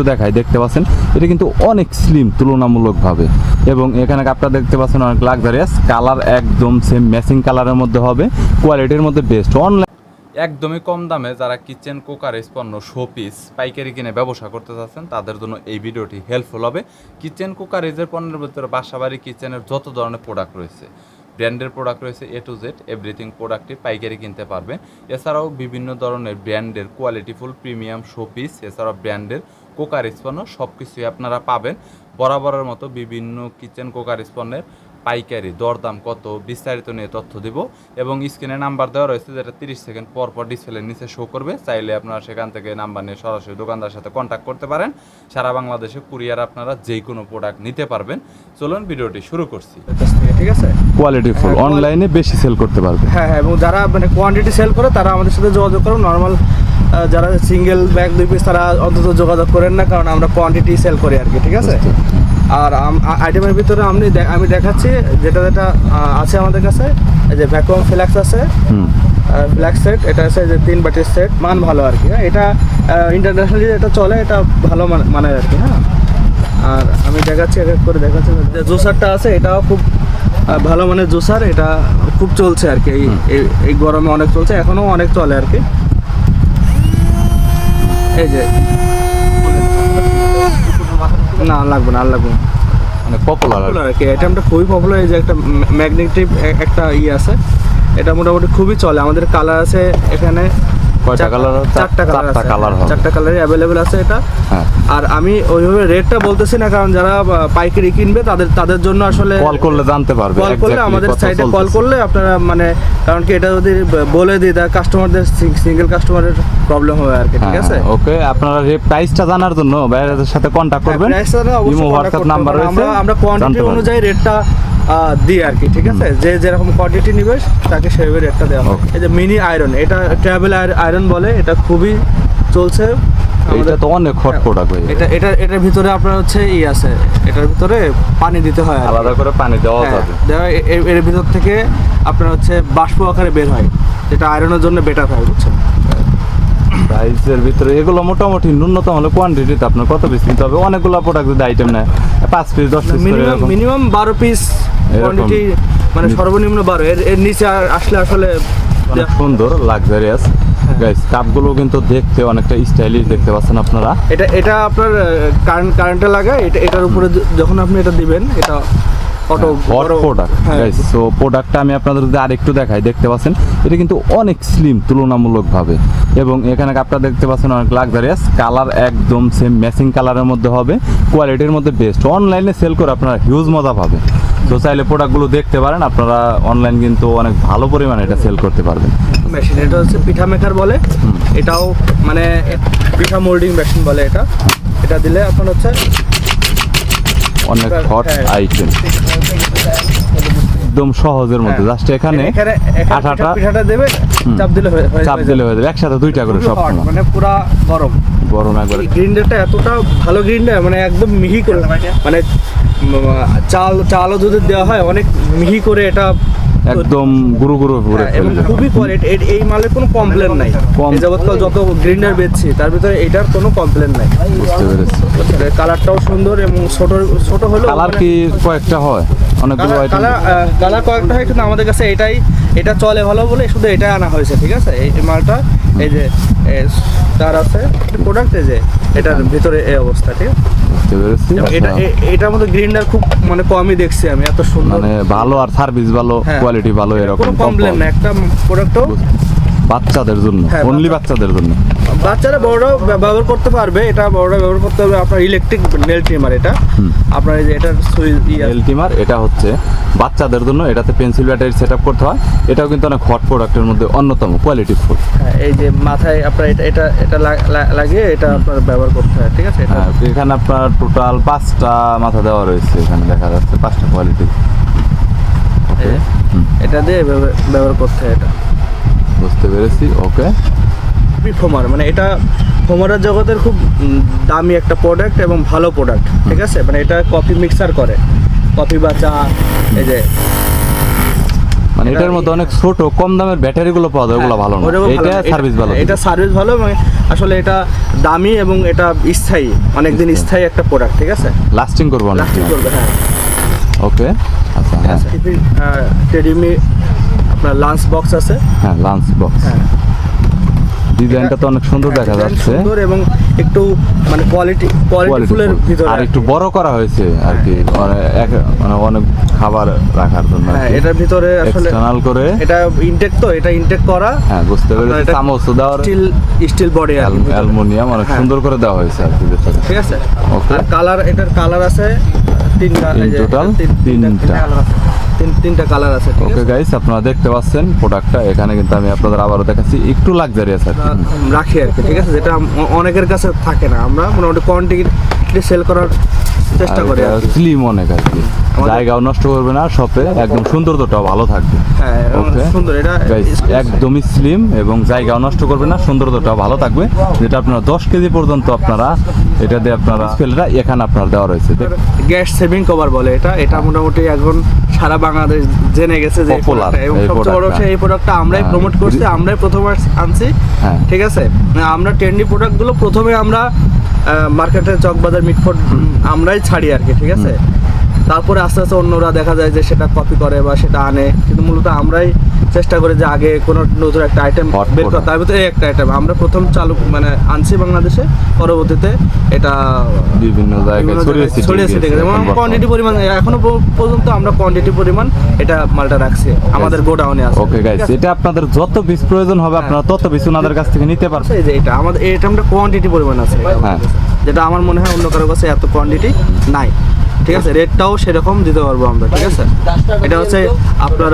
একটু দেখাই, দেখতে পাচ্ছেন? এটা কিন্তু অনেক স্লিম তুলনামূলকভাবে। এবং এখানে আপনারা দেখতে পাচ্ছেন অনেক লাক্সারিয়াস কালার একদম সেম ম্যাচিং কালারের মধ্যে হবে। কোয়ালিটির মধ্যে বেস্ট অনলাইন একদমই কম দামে যারা কিচেন কুকার পণ্য শোপিস পাইকারি কিনে ব্যবসা করতে চাচ্ছেন, তাদের জন্য এই ভিডিওটি হেল্পফুল হবে। কিচেন কুকার পণ্যের ভিতরে বাসাবাড়ি কিচেনের যত ধরনের প্রোডাক্ট রয়েছে ব্র্যান্ডের প্রোডাক্ট রয়েছে এ টু জেড এভরিথিং প্রোডাক্টই পাইকারি কিনতে পারবেন এছাড়াও বিভিন্ন ধরনের ব্র্যান্ডের কোয়ালিটিফুল প্রিমিয়াম শোপিস এছাড়াও ব্র্যান্ডের কুকার পণ্য সব কিছুই আপনারা পাবেন। বরাবরের মতো বিভিন্ন কিচেন কুকার পণ্যের পাইকারি, দরদাম কত, বিস্তারিত নিয়ে তথ্য দিব এবং স্ক্রিনে নাম্বার দেওয়া রয়েছে যেটা তিরিশ সেকেন্ড পর পর ডিসপ্লের নিচে শো করবে। চাইলে আপনারা সেখান থেকে নাম্বার নিয়ে সরাসরি দোকানদার সাথে কন্ট্যাক্ট করতে পারেন। সারা বাংলাদেশে কুরিয়ার আপনারা যে কোনো প্রোডাক্ট নিতে পারবেন। চলুন ভিডিওটি শুরু করছি। ঠিক আছে? কোয়ালিটি ফুল অনলাইনে বেশি সেল করতে পারবে। হ্যাঁ হ্যাঁ এবং যারা মানে কোয়ান্টিটি সেল করে তারা আমাদের সাথে যোগাযোগ করুন নর্মাল যারা সিঙ্গেল ব্যাগ দুই পিস তারা অন্তত যোগাযোগ করেন না কারণ আমরা কোয়ান্টিটি সেল করি আর কি ঠিক আছে? আর আইটেমের ভিতরে আমি আমি দেখাচ্ছি যেটা যেটা আছে আমাদের কাছে যে ভ্যাকুয়াম ফ্ল্যাক্স আছে। ব্ল্যাক সেট এটা আছে যে তিন বাটির সেট মান ভালো আর কি হ্যাঁ? এটা ইন্টারন্যাশনালি এটা চলে এটা ভালো মান- আর কি হ্যাঁ? আর আমি দেখাচ্ছি এক এক করে দেখাচ্ছি। জুসারটা আছে এটাও খুব ভালো মানের জুসার এটা খুব চলছে আর কি এই গরমে অনেক চলছে এখনও অনেক চলে আর কি। এই যে। না লাগবে না লাগবে না। পপুলার পপুলার আর কি। আইটেমটা খুবই পপুলার এই যে একটা ম্যাগনেটিভ একটা ইয়ে আছে এটা মোটামুটি খুবই চলে আমাদের কালার আছে এখানে কয়টা চার- চারটা কালার চারটা আছে চারটা কালারই অ্যাভেলেবেল আছে এটা। হ্যাঁ। আর আমি ওইভাবে রেটটা বলতেছি না কারণ যারা পাইকারি কিনবে তাদের তাদের জন্য আসলে কল করলে জানতে পারবে কল করলে আমাদের সাইটে কল করলে আপনারা মানে কারণ কি এটা যদি বলে দিই কাস্টমারদের সিঙ্গেল কাস্টমারের প্রবলেম হবে আর কি ঠিক আছে? ওকে আপনারা প্রাইসটা জানার জন্য সাথে কন্টাক্ট হ্যাঁ, করবেন। Imo WhatsApp number. রয়েছে আমরা আমরা কোয়ান্টিটি অনুযায়ী রেটটা দিই আর কি ঠিক আছে? যে যেরকম কোয়ান্টিটি নিবে তাকে সেভাবে রেটটা দেওয়া হবে. এই যে মিনি আয়রন এটা ট্রাভেল আয়রন বলে এটা খুবই চলছে। এটা তো অনেক হট হ্যাঁ, প্রোডাক্ট এটা এটা এটার ভিতরে আপনার হচ্ছে ই আছে। এটার ভিতরে পানি দিতে হয় আলাদা করে পানি দেওয়া হ্যাঁ, যাবে। এর ভিতর থেকে আপনার হচ্ছে বাষ্প আকারে বের হয় যেটা আয়রনের জন্য বেটার হয় বুঝছেন? প্রাইসের ভিতরে এগুলো মোটামুটি ন্যূনতম হলে কোয়ান্টিটিতে আপনার কত পিস নিতে হবে? অনেকগুলো প্রোডাক্ট যদি আইটেম নেয় পাঁচ পিস দশ পিস মিনিমাম মিনিমাম বারো পিস কোয়ান্টিটি মানে সর্বনিম্ন বারো। এর এর নিচে আর আসলে আসলে সুন্দর লাক্সারিয়াস। গাইস কাপগুলো কিন্তু দেখতে অনেকটা স্টাইলিশ দেখতে পাচ্ছেন আপনারা। এটা এটা আপনার কারেন্ট কারেন্টে লাগে এটা এটার উপরে যখন আপনি এটা দিবেন এটা অটো প্রোডাক্ট গাইস সো প্রোডাক্টটা আমি আপনাদের যদি আরেকটু দেখাই দেখতে পাচ্ছেন এটা কিন্তু অনেক স্লিম তুলনামূলকভাবে। এবং এখানে আপনারা দেখতে পাচ্ছেন অনেক লাক্সারিয়াস কালার একদম সেম ম্যাচিং কালারের মধ্যে হবে কোয়ালিটির মধ্যে বেস্ট অনলাইনে সেল করে আপনারা হিউজ মজা পাবেন। তো চাইলে প্রোডাক্টগুলো দেখতে পারেন আপনারা অনলাইন কিন্তু অনেক ভালো পরিমাণে এটা সেল করতে পারবেন। মেশিন এটা হচ্ছে পিঠা মেকার বলে। এটাও মানে পিঠা মোল্ডিং মেশিন বলে এটা। এটা দিলে আপনার হচ্ছে অনেক হট হ্যাঁ। আইটেম একদম সহজের মধ্যে। জাস্ট এখানে এখানে আঠাটা পিঠাটা দেবে চাপ দিলে হয়ে যাবে চাপ দিলে হয়ে যাবে। একসাথে দুইটা করে সব মানে পুরা গরম। গরম একবারে। গ্রিন্ডারটা এতটা ভালো গ্রিন্ডার মানে একদম মিহি করে মানে চাল চালও যদি দেওয়া হয় অনেক মিহি করে এটা একদম গুরু গুরু করে হ্যাঁ, এবং খুবই কোয়ালিটি এই মালের কোনো কমপ্লেন নাই। যাবৎকাল যত গ্রিন্ডার বেচছি তার ভিতরে এটার কোনো কমপ্লেন নাই। বুঝতে পেরেছি। কালারটাও সুন্দর এবং ছোট ছোট হলো কালার কি কয়েকটা হয়? অনেকগুলো আইটেম কালার কালার কয়েকটা হয় কিন্তু আমাদের কাছে এটাই এটা চলে ভালো বলে শুধু এটাই আনা হয়েছে ঠিক আছে? এই এই মালটা এই যে তার আছে প্রোডাক্ট এই যে এটার ভিতরে এই অবস্থা ঠিক আছে? বুঝতে পেরেছি এটা আচ্ছা। এটার মধ্যে গ্রিন্ডার খুব মানে কমই দেখছি আমি এত সুন্দর মানে ভালো আর সার্ভিস ভালো হ্যাঁ। কোয়ালিটি ভালো এরকম কমপ্লেন না একটা প্রোডাক্টও। বাচ্চাদের জন্য হ্যাঁ, অনলি বাচ্চাদের জন্য। বাচ্চারা বড়রাও ব্যবহার করতে পারবে এটা বড়রা ব্যবহার করতে পারবে আপনার ইলেকট্রিক নেল ট্রিমার এটা। আপনার এই যে এটার সুইচ ইয়ে। এলটিমার এটা হচ্ছে বাচ্চাদের জন্য এটাতে পেন্সিল ব্যাটারি সেট আপ করতে হয়। এটাও কিন্তু অনেক হট প্রোডাক্টের মধ্যে অন্যতম কোয়ালিটি ফুল হ্যাঁ, এই যে মাথায় আপনার এটা এটা এটা লাগিয়ে এটা আপনার ব্যবহার করতে হয় ঠিক আছে? এটা হ্যাঁ, এখানে আপনার টোটাল পাঁচটা মাথা দেওয়া রয়েছে এখানে দেখা যাচ্ছে পাঁচটা কোয়ালিটি এটা দিয়ে ব্যবহার করতে হয় এটা। বুঝতে পেরেছি ওকে। ফোমার মানে এটা ফোমারের জগতের খুব দামি একটা প্রোডাক্ট এবং ভালো প্রোডাক্ট ঠিক আছে? মানে এটা কফি মিক্সার করে কফি বা চা এই যে। মানে এটার মধ্যে অনেক ছোট কম দামের ব্যাটারি গুলো পাওয়া যায় ওগুলো ভালো না। এটা সার্ভিস ভালো। এটা সার্ভিস ভালো এবং আসলে এটা দামি এবং এটা স্থায়ী অনেকদিন স্থায়ী। একটা প্রোডাক্ট ঠিক আছে? লাস্টিং করব অনেক লাস্টিং করবে হ্যাঁ। ওকে আচ্ছা হ্যাঁ। টেডিমি আপনার লাঞ্চ বক্স আছে। হ্যাঁ লাঞ্চ বক্স হ্যাঁ। ডিজাইনটা তো অনেক সুন্দর দেখা যাচ্ছে। সুন্দর এবং একটু মানে কোয়ালিটি কোয়ালিটি Quality ফুলের ভিতরে আর একটু বড় করা হয়েছে আর কি। এক- মানে অনেক খাবার রাখার জন্য হ্যাঁ এটার ভিতরে আসলে এক্সটার্নাল করে। এটা ইনটেক তো এটা ইনটেক করা। হ্যাঁ বুঝতে পেরেছি। চামচ দেওয়ার স্টিল স্টিল বডি আর অ্যালুমিনিয়াম অনেক হ্যাঁ। সুন্দর করে দেওয়া হয়েছে আর কি ঠিক আছে. আর কালার এটার কালার আছে তিনটা তিন- তিনটা। colour আছে। তিন তিনটা কালার আছে ওকে গাইস আপনারা দেখতে পাচ্ছেন প্রোডাক্টটা এখানে কিন্তু আমি আপনাদের আবারও দেখাচ্ছি একটু লাক্সারিয়াস আছে রাখি আর কি ঠিক আছে? যেটা অনেকের কাছে থাকে না আমরা মোটামুটি কোয়ান্টিটি সেল করার চেষ্টা করি। স্লিম অনেক আর কি জায়গাও নষ্ট করবে না শপে একদম সৌন্দর্যটাও ভালো থাকবে হ্যাঁ সুন্দর এটা একদমই স্লিম এবং জায়গাও নষ্ট করবে না সৌন্দর্যটাও ভালো থাকবে যেটা আপনারা দশ কেজি পর্যন্ত আপনারা এটা দিয়ে আপনারা স্পেলটা এখানে আপনার দেওয়া রয়েছে গ্যাস সেভিং কভার বলে এটা এটা মোটামুটি এখন সারা বাংলাদেশ জেনে গেছে যে টা। এবং সবচেয়ে বড় হচ্ছে এই প্রোডাক্টটা আমরাই হ্যাঁ। প্রমোট করছি আমরাই প্রথম আনছি হ্যাঁ। ঠিক আছে আমরা ট্রেন্ডি প্রোডাক্টগুলো প্রথমে আমরা মার্কেটে চকবাজার মিটফোর্ড আমরাই ছাড়ি আর কি ঠিক আছে? তারপরে আস্তে আস্তে অন্যরা দেখা যায় যে সেটা কপি করে বা সেটা আনে। কিন্তু মূলত আমরাই চেষ্টা করি যে আগে কোনো নতুন একটা আইটেম বের করা তার ভিতরে এই একটা আইটেম আমরা প্রথম চালু মানে আনছি বাংলাদেশে পরবর্তীতে এটা বিভিন্ন জায়গায় ছড়িয়ে ছিটিয়ে গেছে। কোয়ান্টিটি পরিমাণ এখনও পর্যন্ত আমরা কোয়ান্টিটি পরিমাণ এটা মালটা রাখছি। আমাদের গোডাউনে আছে। ওকে গাইস এটা আপনাদের যত পিস প্রয়োজন হবে আপনারা তত পিস ওনাদের কাছ থেকে নিতে পারবেন। এই যে এটা আমাদের এই আইটেমটা কোয়ান্টিটি পরিমাণ আছে। হ্যাঁ। যেটা আমার মনে হয় অন্য কারও কাছে এত কোয়ান্টিটি নাই। ঠিক আছে? রেটটাও সেরকম দিতে পারব আমরা ঠিক আছে? এটা হচ্ছে আপনার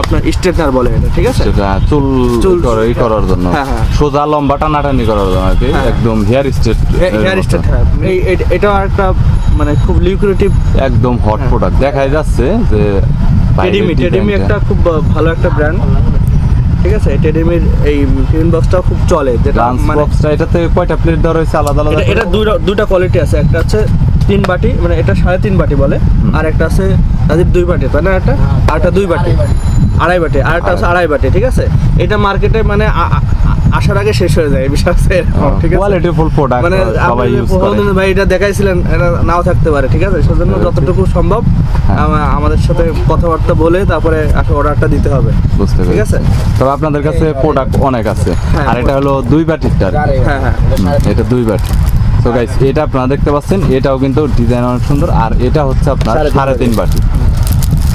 আপনার স্ট্রেটনার বলে এটা ঠিক আছে? চুল চুল- করার জন্য। হ্যাঁ, হ্যাঁ। সোজা লম্বা টানাটানি করার জন্য আর কি হ্যাঁ। একদম হেয়ার স্ট্রেট হেয়ার স্ট্রেট এটাও একটা মানে খুব লিকুইডিটিভ একদম হট। প্রোডাক্ট দেখাই যাচ্ছে যে টেডিমি টেডিমি একটা খুব ভালো একটা ব্র্যান্ড ঠিক আছে? টেডিমির এই টিফিন বক্সটাও খুব চলে যেটা মানে বক্সটা এটাতে কয়টা প্লেট দেওয়া রয়েছে আলাদা আলাদা এটা? এটা দুইটা দুইটা কোয়ালিটি আছে। একটা হচ্ছে তিন বাটি মানে এটা সাড়ে তিন বাটি বলে আর একটা আছে রাজীব দুই বাটি তাই না একটা আর একটা দুই বাটি। আড়াই বাটি। আর একটা আছে আড়াই বাটি ঠিক আছে? এটা মার্কেটে মানে আসার আগে শেষ হয়ে যায় আছে ঠিক আছে? কোয়ালিটি ফুল প্রোডাক্ট মানে সবাই ইউজ করে। ভাই এটা দেখাইছিলেন এটা নাও থাকতে পারে ঠিক আছে? সেজন্য যতটুকু সম্ভব হ্যাঁ। আমাদের সাথে কথাবার্তা বলে তারপরে আসলে অর্ডারটা দিতে হবে বুঝতে ঠিক আছে? তবে আপনাদের কাছে প্রোডাক্ট অনেক আছে হ্যাঁ, আর এটা হলো দুই বাটিরটা হ্যাঁ হ্যাঁ। এটা দুই বাটি। তো গাইস এটা আপনারা দেখতে পাচ্ছেন এটাও কিন্তু ডিজাইন অনেক সুন্দর আর এটা হচ্ছে আপনার সাড়ে তিন বাটি।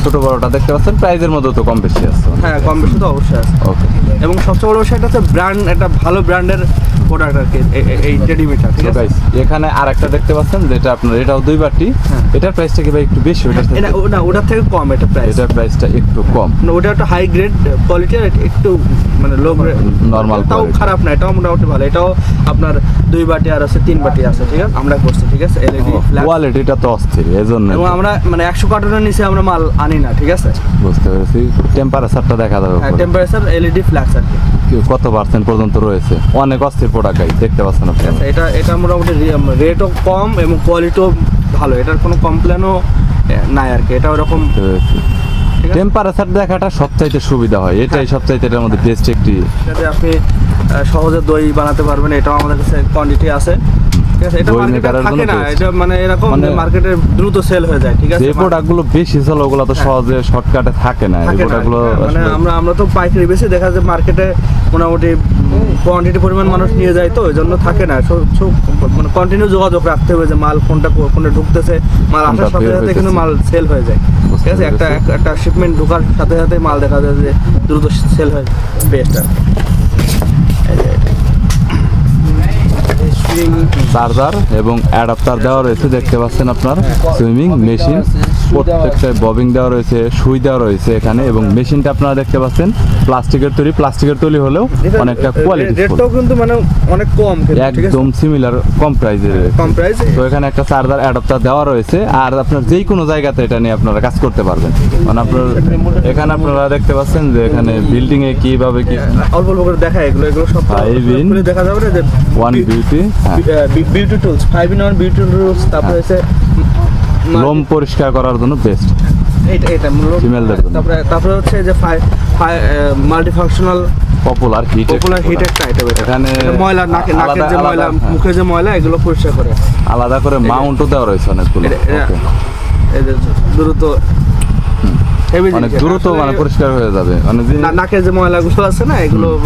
ছোট বড়টা দেখতে পাচ্ছেন প্রাইজের মধ্যে তো কম বেশি আছে। হ্যাঁ কম বেশি তো অবশ্যই আছে। ওকে এবং সবচেয়ে বড় বিষয় এটা হচ্ছে ব্র্যান্ড একটা ভালো ব্র্যান্ডের প্রোডাক্ট আর কি এই ঠিক আছে? এখানে আরেকটা দেখতে পাচ্ছেন যেটা আপনার এটাও দুই বাটি। হ্যাঁ। এটার প্রাইসটা কি ভাই একটু বেশি? এটা ওটা ওটার থেকে কম এটা প্রাইস এটার প্রাইসটা একটু কম। ওটা একটা হাই গ্রেড কোয়ালিটি আর একটু মানে লো গ্রেড Normal তাও খারাপ না এটাও মোটামুটি ভালো। এটাও আপনার দুই বাটি আর আছে তিন বাটি আছে ঠিক আছে? আমরা করছি ঠিক আছে? এলইডি কোয়ালিটিটা তো অস্থির এই জন্য এবং আমরা মানে একশো কার্টনের নিচে আমরা মাল আনি না ঠিক আছে? বুঝতে পেরেছি। টেম্পারেচারটা দেখা যাবে টেম্পারেচার এলইডি ফ্ল্যাক্স আর কি- কত পার্সেন্ট পর্যন্ত রয়েছে? অনেক অস্থির প্রোডাক্ট গাইস দেখতে পাচ্ছেন আপনি আপনারা এটা এটা মোটামুটি রেটও কম এবং কোয়ালিটিও ভালো এটার কোনো কমপ্লেনও নাই আর কি এটা ওরকম টেম্পারেচার দেখাটা সবচাইতে সুবিধা হয় এটাই হ্যাঁ। সবচাইতে এটার মধ্যে বেস্ট একটি আপনি সহজে দই বানাতে পারবেন এটাও আমাদের কাছে কোয়ান্টিটি আছে। ঠিক আছে? এটা মার্কেটে থাকে না এটা মানে এরকম মার্কেটে দ্রুত সেল হয়ে যায় ঠিক আছে? যে প্রোডাক্টগুলো বেশি চলে ওগুলো তো হ্যাঁ। সহজে শর্টকাটে থাকে না এই প্রোডাক্টগুলো হ্যাঁ, মানে আমরা আমরা তো পাইকারি বেশি দেখা যায় মার্কেটে মোটামুটি কোয়ান্টিটি পরিমাণ মানুষ নিয়ে যায় তো ওই জন্য থাকে না। মানে কন্টিনিউ যোগাযোগ রাখতে হবে যে মাল কোনটা কোনটা ঢুকতেছে মাল আসার সাথে সাথে কিন্তু মাল সেল হয়ে যায় ঠিক আছে? একটা একটা শিপমেন্ট ঢোকার সাথে সাথে মাল দেখা যায় যে দ্রুত সেল হয় বেস্ট আর চার্জার এবং অ্যাডাপ্টার দেওয়া রয়েছে দেখতে পাচ্ছেন আপনার। সুইমিং মেশিন প্রত্যেকটা ববিং দেওয়া রয়েছে সুই দেওয়া রয়েছে এখানে এবং মেশিনটা আপনারা দেখতে পাচ্ছেন প্লাস্টিকের তৈরি প্লাস্টিকের তৈরি হলেও অনেকটা কোয়ালিটি রেটটাও কিন্তু মানে অনেক কম একদম সিমিলার কম প্রাইজের কম প্রাইস তো এখানে একটা চার্জার অ্যাডাপ্টার দেওয়া রয়েছে আর আপনার যেই কোনো জায়গাতে এটা নিয়ে আপনারা কাজ করতে পারবেন। মানে আপনার এখানে আপনারা দেখতে পাচ্ছেন যে এখানে বিল্ডিং এ কীভাবে কি অল্প অল্প করে দেখা এগুলো এগুলো সব in খুলে দেখা যাবে না যে one beauty beauty tools five in one beauty tools তারপরে। হচ্ছে লোম পরিষ্কার করার জন্য বেস্ট এইটা এটা মূলত Female-দের জন্য। তারপরে তারপরে হচ্ছে যে multi functional popular hit popular hit একটা আইটেম এটা। এখানে ময়লা নাকে নাকের যে ময়লা হ্যাঁ। মুখে যে ময়লা এগুলো পরিষ্কার করে। আলাদা করে মাউন্টও দেওয়া রয়েছে অনেকগুলো। এটা- এটা- Okay. এই যে দ্রুত অনেক দ্রুত মানে পরিষ্কার হয়ে যাবে। মানে নাকের যে ময়লাগুলো আছে না এগুলো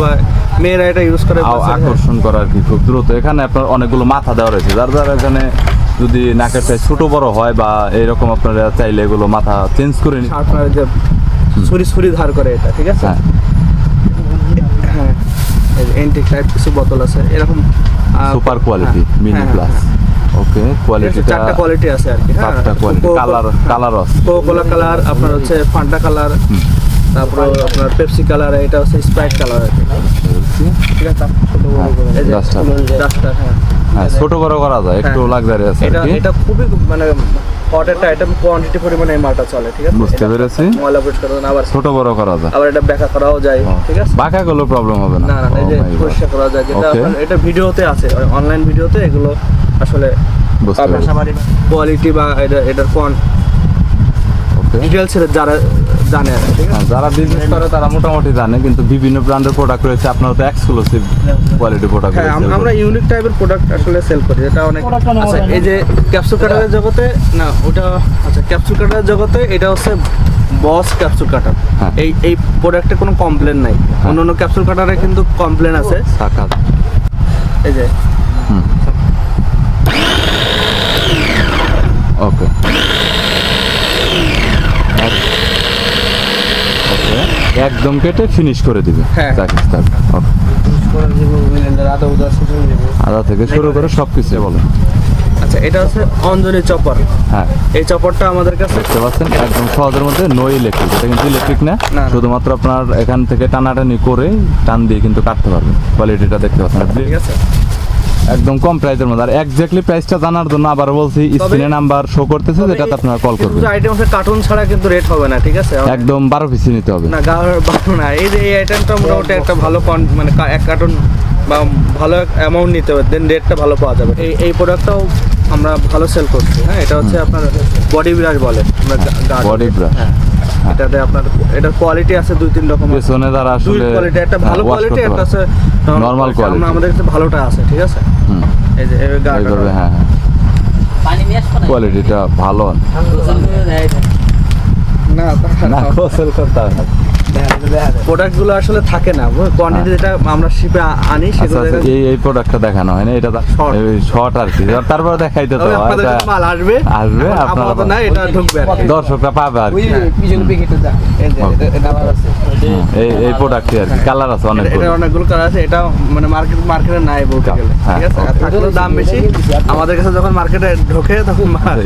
মেয়েরা এটা ইউজ করে। আকর্ষণ করা আর কি খুব দ্রুত। এখানে আপনার অনেকগুলো মাথা দেওয়া রয়েছে। যার যার এখানে যদি নাকের সাইজ ছোট বড় হয় বা এরকম আপনারা চাইলে এগুলো মাথা চেঞ্জ করে নিন আপনার যে ছুরি ছুরি ধার করে এটা ঠিক আছে? হ্যাঁ। হ্যাঁ এন্টিক টাইপ কিছু বোতল আছে এরকম super quality mini plus. Okay কোয়ালিটিটা চারটা কোয়ালিটি আছে আর কি হ্যাঁ। চারটা কোয়ালিটি কালার কালারও আছে কোকোলা কালার আপনার হচ্ছে ফান্টা কালার তারপর আপনার পেপসি কালার এটা হচ্ছে স্প্রাইট কালার আর কি। ঠিক আছে? ছোট বড় করে। Duster. ডাস্টার হ্যাঁ হ্যাঁ। ছোট বড় করা যায় একটু হ্যাঁ। লাক্সারি আছে এটা এটা খুবই মানে একটা আইটেম কোয়ান্টিটি পরিমাণে এই মালটা চলে ঠিক আছে? বুঝতে পেরেছি। ময়লা পরিষ্কার করা আবার ছোট বড় করা যায়। আবার এটা ব্যাখ্যা করাও যায় ঠিক আছে? বাঁকা গুলো প্রবলেম হবে না। না না এই যে. পরিষ্কার করা যায় যেটা এটা ভিডিওতে আছে অনলাইন ভিডিওতে এগুলো আসলে কোয়ালিটি বা এটা এটার কোয়ান ওকে ডিটেলস যারা জানে আর কি, হ্যাঁ, যারা বিজনেস করে তারা মোটামুটি জানে কিন্তু বিভিন্ন ব্র্যান্ডের প্রোডাক্ট রয়েছে আপনারা তো এক্সক্লুসিভ কোয়ালিটি প্রোডাক্ট হ্যাঁ আমরা ইউনিক টাইপের প্রোডাক্ট আসলে সেল করি যেটা অনেক আচ্ছা এই যে ক্যাপসুল কাটারের জগতে না ওটা আচ্ছা ক্যাপসুল কাটারের জগতে এটা হচ্ছে বস ক্যাপসুল কাটার হ্যাঁ। এই এই প্রোডাক্টে কোনো কমপ্লেন নাই। অন্য অন্য ক্যাপসুল কাটারে কিন্তু কমপ্লেন আছে। এই যে। ওকে ওকে একদম কেটে ফিনিশ করে দিবে। হ্যাঁ। আদা থেকে শুরু করে সব কিছু বলে। আচ্ছা এটা হচ্ছে অঞ্জলি চপার হ্যাঁ। এই চপারটা আমাদের কাছে দেখতে পাচ্ছেন একদম সহজের মধ্যে নো ইলেকট্রিক এটা কিন্তু ইলেকট্রিক না। না। শুধুমাত্র আপনার এখান থেকে টানাটানি করে টান দিয়ে কিন্তু কাটতে পারবেন। কোয়ালিটিটা দেখতে পাচ্ছেন। ঠিক আছে। একদম কম প্রাইসের মধ্যে। আর এক্স্যাক্টলি প্রাইসটা জানার জন্য আবার বলছি স্ক্রিনে নাম্বার শো করতেছে যেটাতে আপনারা কল করবেন। কিছু আইটেম আছে কার্টুন ছাড়া কিন্তু রেট হবে না ঠিক আছে? একদম 12 পিস নিতে হবে। না গাওয়ার বারো না। এই যে এই আইটেমটা মোটামুটি একটা ভালো মানে এক কার্টুন বা ভালো অ্যামাউন্ট নিতে হবে দেন রেটটা ভালো পাওয়া যাবে। এই এই প্রোডাক্টটাও আমরা ভালো সেল করছি। হ্যাঁ এটা হচ্ছে আপনার বডি ব্রাশ বলে। আমরা গা- গা- হ্যাঁ। এটাতে আপনার এটার কোয়ালিটি আছে দুই তিন রকম। পেছনে যারা দুই কোয়ালিটি একটা ভালো হ্যাঁ, কোয়ালিটি একটা। আছে quality। আমরা আমাদের কাছে ভালোটা আছে ঠিক আছে? এই যে এই গা- এইভাবে হ্যাঁ হ্যাঁ। কোয়ালিটিটা ভালো। না না গোসল করতে হবে। প্রোডাক্টগুলো আসলে থাকে না। কোয়ান্টিটি যেটা আমরা শিপে আনি আচ্ছা সেগুলো আচ্ছা, এই এই প্রোডাক্টটা দেখানো হয় না এটা। শর্ট আর কি। তারপরে দেখাইতে তো আপনাদের মাল আসবে। আসবে, আপনারা না এটা ঢুকবে দর্শকরা পাবে আর কি। পিছনে যে, এটা- এটা আছে। এই এই প্রোডাক্টে আর কি কালার আছে অনেক এটা অনেকগুলো কালার আছে এটা মানে মার্কেট মার্কেটে নাই বলতে গেলে হ্যাঁ, ঠিক আছে? থাকলেও দাম বেশি আমাদের কাছে যখন মার্কেটে ঢোকে তখন হ্যাঁ।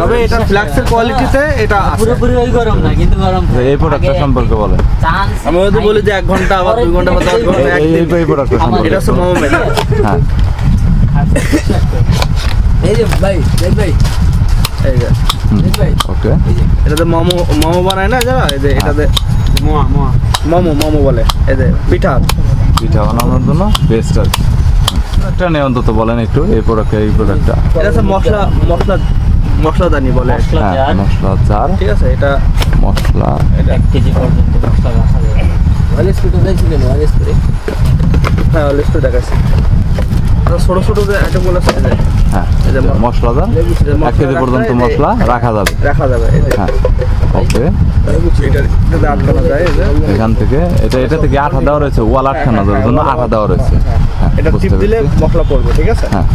তবে এটা ফ্ল্যাক্সের কোয়ালিটিতে এটা পুরোপুরি ওই গরম না কিন্তু গরম আচ্ছা, এই প্রোডাক্টটা সম্পর্কে বলে আমি যদি বলি যে এক ঘণ্টা বা দুই ঘণ্টা বা দশ ঘণ্টা এই- প্রোডাক্টটা সম্পর্কে। এটা হচ্ছে মোমো মেকার হ্যাঁ। এই যে ভাই দেখ ভাই। এই যে। ওকে এটাতে মোমো মোমো বানায় না যারা? এই যে এটাতে মোয়া মোয়া। মোমো মোমো বলে। এই যে পিঠা। পিঠা বানানোর জন্য বেস্ট আর কি। একটা নিয়ে অন্তত বলেন একটু এই প্রোডাক্ট এই প্রোডাক্টটা এটা হচ্ছে মশলা মশলা মশলাদানি বলে। মশলা হ্যাঁ জার। মশলা চার ঠিক আছে এটা মশলা। এটা এক কেজি পর্যন্ত মশলা রাখা যাবে। ওয়ালেস পিটো দেখছিলেন ওয়ালেস করে হ্যাঁ লিস্ট দেখাচ্ছি আর ছোট ছোট যে আইটেমগুলো আছে এই যে হ্যাঁ এই যে ম- মশলা চার এই যে এক কেজি পর্যন্ত মশলা রাখা যাবে। রাখা যাবে হ্যাঁ ওকে। এখান থেকে এটা এটা থেকে আঠা দেওয়া রয়েছে ওয়াল আটখানা দেওয়ার জন্য আঠা দেওয়া রয়েছে। হ্যাঁ এটা টিপ দিলে মশলা পড়বে ঠিক আছে? হ্যাঁ।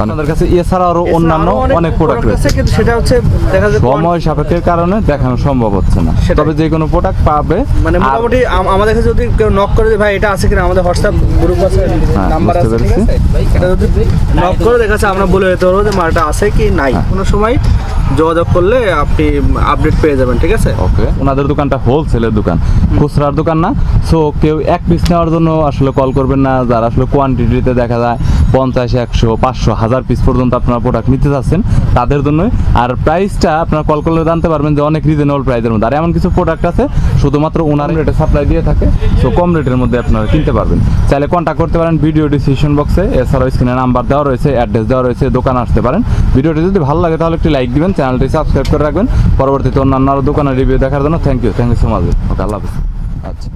আমাদের কাছে এছাড়া আরও অন্যান্য অনেক প্রোডাক্ট রয়েছে। আছে, কিন্তু সেটা হচ্ছে দেখা যায় সময় সাপেক্ষের কারণে দেখানো সম্ভব হচ্ছে না। তবে যে কোনো প্রোডাক্ট পাবে। মানে মোটামুটি আমাদের কাছে যদি কেউ নক করে যে ভাই এটা আছে কিনা? আমাদের হোয়াটসঅ্যাপ গ্রুপ আছে হ্যাঁ, নাম্বার আছে ঠিক। আছে? এটা যদি নক করে দেখাচ্ছে আমরা বলে দিতে পারব যে মালটা আছে কি নাই? হ্যাঁ। কোনো সময় যোগাযোগ করলে আপনি আপডেট পেয়ে যাবেন ঠিক আছে? ওকে ওনাদের দোকানটা হোলসেলের দোকান। খুচরার দোকান না? সো কেউ এক পিস নেওয়ার জন্য আসলে কল করবেন না। যারা আসলে কোয়ান্টিটিতে দেখা যায় পঞ্চাশ একশো পাঁচশো হাজার পিস পর্যন্ত আপনারা প্রোডাক্ট নিতে চাচ্ছেন তাদের জন্যই। আর প্রাইসটা আপনারা কল করলে জানতে পারবেন যে অনেক রিজনেবল প্রাইসের মধ্যে। আর এমন কিছু প্রোডাক্ট আছে শুধুমাত্র ওনার রেটে সাপ্লাই দিয়ে থাকে। সো কম রেটের মধ্যে আপনারা কিনতে পারবেন। চাইলে কন্ট্যাক্ট করতে পারেন ভিডিও ডিসক্রিপশন বক্সে এছাড়াও স্ক্রিনে নাম্বার দেওয়া রয়েছে অ্যাড্রেস দেওয়া রয়েছে দোকান আসতে পারেন। ভিডিওটি যদি ভালো লাগে তাহলে একটি লাইক দিবেন চ্যানেলটি সাবস্ক্রাইব করে রাখবেন। পরবর্তীতে অন্যান্য আরও দোকানের রিভিউ দেখার জন্য thank you thank you so much okay আল্লাহ আচ্ছা।